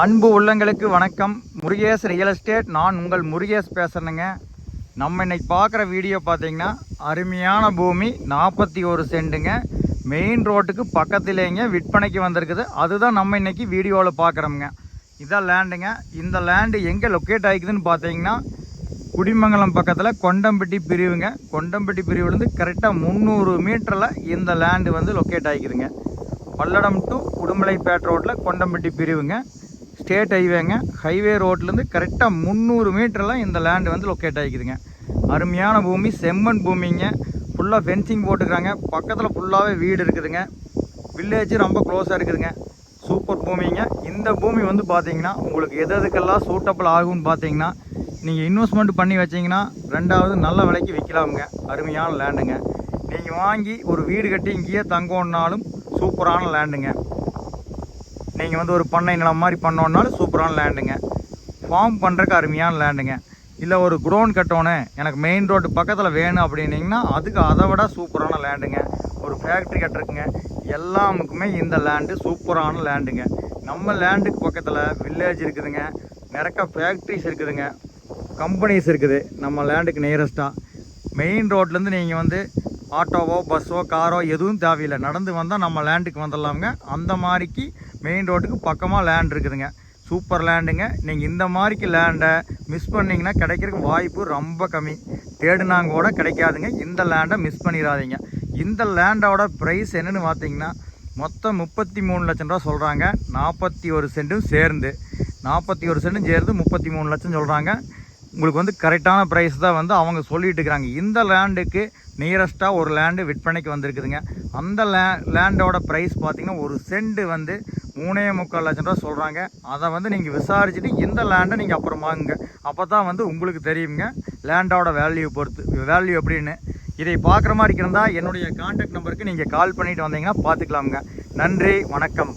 அன்பு உள்ளங்களுக்கு வணக்கம். Murugesh real estate. நான் உங்கள் முருகேஷ் பேசுகிறேங்க நம்ம இன்னைக்கு பார்க்குற வீடியோ பார்த்தீங்கன்னா அருமையான பூமி நாற்பத்தி ஒரு சென்ட்டுங்க. மெயின் ரோட்டுக்கு பக்கத்துலேங்க விற்பனைக்கு வந்திருக்குது. அதுதான் நம்ம இன்னைக்கு வீடியோவில் பார்க்குறோமுங்க. இதான் லேண்டுங்க. இந்த லேண்டு எங்கே லொக்கேட் ஆகிக்குதுன்னு பார்த்தீங்கன்னா குடிமங்கலம் பக்கத்தில் கொண்டம்பட்டி பிரிவுங்க. கொண்டம்பட்டி பிரிவுலேருந்து கரெக்டாக முந்நூறு மீட்டரில் இந்த லேண்டு வந்து லொக்கேட் ஆகிக்குதுங்க. பல்லடம் டு உடுமலைப்பேட் ரோட்டில் கொண்டம்பட்டி பிரிவுங்க. ஸ்டேட் ஹைவேங்க ஹைவே ரோட்லேருந்து கரெக்டாக முந்நூறு மீட்டர்லாம் இந்த லேண்டு வந்து லொக்கேட் ஆகிக்குதுங்க அருமையான பூமி செம்மண் பூமிங்க. ஃபுல்லாக ஃபென்சிங் போட்டுக்கிறாங்க. பக்கத்தில் ஃபுல்லாகவே வீடு இருக்குதுங்க. வில்லேஜ் ரொம்ப க்ளோஸாக இருக்குதுங்க. சூப்பர் பூமிங்க. இந்த பூமி வந்து பார்த்தீங்கன்னா உங்களுக்கு எது எதுக்கெல்லாம் சூட்டபிள் ஆகும்னு பார்த்தீங்கன்னா நீங்கள் இன்வெஸ்ட்மெண்ட் பண்ணி வச்சீங்கன்னா ரெண்டாவது நல்ல விலைக்கு விற்கலாமுங்க. அருமையான லேண்டுங்க நீங்கள் வாங்கி ஒரு வீடு கட்டி இங்கேயே தங்கணுன்னாலும் சூப்பரான லேண்டுங்க நீங்கள் வந்து ஒரு பண்ணை நிலம் மாதிரி பண்ணோன்னாலும் சூப்பரான லேண்டுங்க ஃபார்ம் பண்ணுறக்கு அருமையான லேண்டுங்க இல்லை ஒரு குடோன் கட்டணும் எனக்கு மெயின் ரோடு பக்கத்தில் வேணும் அப்படின்னிங்கன்னா அதுக்கு அதை விட சூப்பரான லேண்டுங்க ஒரு ஃபேக்ட்ரி கட்டுறக்குங்க எல்லாமுக்குமே இந்த லேண்டு சூப்பரான லேண்டுங்க நம்ம லேண்டுக்கு பக்கத்தில் வில்லேஜ் இருக்குதுங்க. நிறைய ஃபேக்ட்ரிஸ் இருக்குதுங்க. கம்பெனிஸ் இருக்குது. நம்ம லேண்டுக்கு நியரஸ்ட்டாக மெயின் ரோட்லேருந்து நீங்கள் வந்து ஆட்டோவோ பஸ்ஸோ காரோ எதுவும் தேவையில்லை. நடந்து வந்தால் நம்ம லேண்டுக்கு வந்துடலாமுங்க. அந்த மாதிரிக்கு மெயின் ரோட்டுக்கு பக்கமாக லேண்ட் இருக்குதுங்க. சூப்பர் லேண்டுங்க நீங்கள் இந்த மாதிரிக்கு லேண்டை மிஸ் பண்ணிங்கன்னா கிடைக்கிறதுக்கு வாய்ப்பு ரொம்ப கம்மி. தேடினாங்க கூட கிடைக்காதுங்க. இந்த லேண்டை மிஸ் பண்ணிடாதீங்க. இந்த லேண்டோட ப்ரைஸ் என்னன்னு பார்த்தீங்கன்னா மொத்தம் முப்பத்தி மூணு லட்சம் ரூபா சொல்கிறாங்க நாற்பத்தி ஒரு சென்ட்டும் சேர்ந்து. நாற்பத்தி ஒரு சென்ட்டும் சேர்ந்து முப்பத்தி மூணு லட்சம் சொல்கிறாங்க உங்களுக்கு வந்து கரெக்டான ப்ரைஸ் தான் வந்து அவங்க சொல்லிட்டு இருக்கிறாங்க இந்த லேண்டுக்கு நியரஸ்ட்டாக ஒரு லேண்டு விற்பனைக்கு வந்திருக்குதுங்க. அந்த லே லேண்டோட ப்ரைஸ் பார்த்திங்கன்னா ஒரு செண்டு வந்து மூணே முக்கால் லட்சம் ரூபா சொல்கிறாங்க அதை வந்து நீங்கள் விசாரிச்சுட்டு இந்த லேண்டை நீங்கள் அப்புறம் வாங்குங்க. அப்போ தான் வந்து உங்களுக்கு தெரியுங்க லேண்டோட வேல்யூ பொறுத்து வேல்யூ எப்படின்னு. இதை பார்க்குற மாதிரி இருந்தால் என்னுடைய கான்டாக்ட் நம்பருக்கு நீங்கள் கால் பண்ணிவிட்டு வந்தீங்கன்னா பார்த்துக்கலாமுங்க நன்றி வணக்கம்.